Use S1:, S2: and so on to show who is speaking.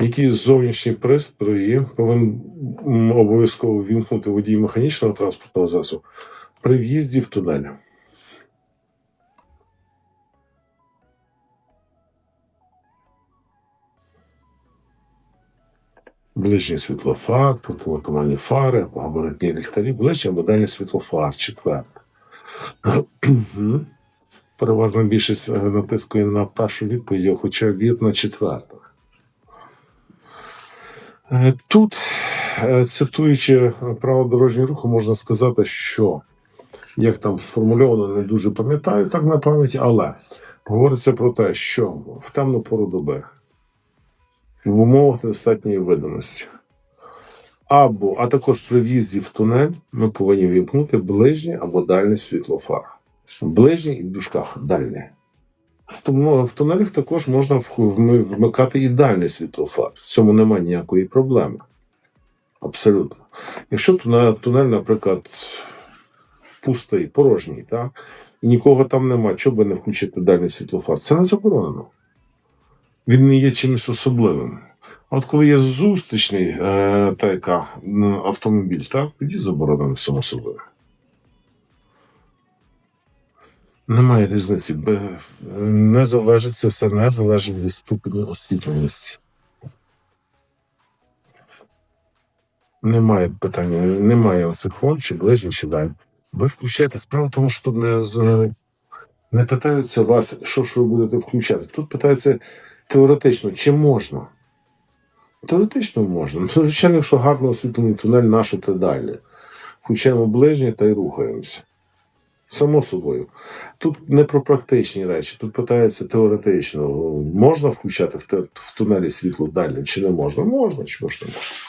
S1: Які зовнішні пристрої повинен обов'язково вімкнути водій механічного транспортного засобу при в'їзді в тунель? Ближній світлофар, противотуманні фари, габаритні ліхтарі, ближній або дальній світлофар, четверте. Мгм. Переважна більшість е, натискує на першу відповідь, хоча вірно четверта. Е, Тут, е, цитуючи право дорожнього руху, можна сказати, що як там сформульовано, не дуже пам'ятаю так на пам'ять, але говориться про те, що в темну пору доби в умовах недостатньої видимості. Або, а також при в'їзді в тунель ми повинні вімкнути ближній або дальній світлофар. Ближній і в дужках дальній. В, тунелях також можна вмикати і дальній світлофар. В цьому немає ніякої проблеми. Абсолютно. Якщо тунель, наприклад, пустий, порожній, так? і нікого там нема, чого би не включити дальній світлофар, це не заборонено. Він не є чимось особливим. А от коли є зустрічний е, та автомобіль, так, тоді заборонено само собою. Немає різниці. Не залежить це все не залежить від ступеню освітленості. Немає питання, немає фон, чи ближній, чи далі. Ви включаєте. Справа в тому, що тут не, не питаються вас, що ж ви будете включати. Тут питаються теоретично, чи можна. Теоретично можна. Ну, звичайно, якщо гарно освітлений тунель, нащо те далі. Включаємо ближнє та й рухаємося. Само собою. Тут не про практичні речі, тут питається теоретично. Можна включати в, тунелі світло далі, чи не можна? Можна, чи ж не можна.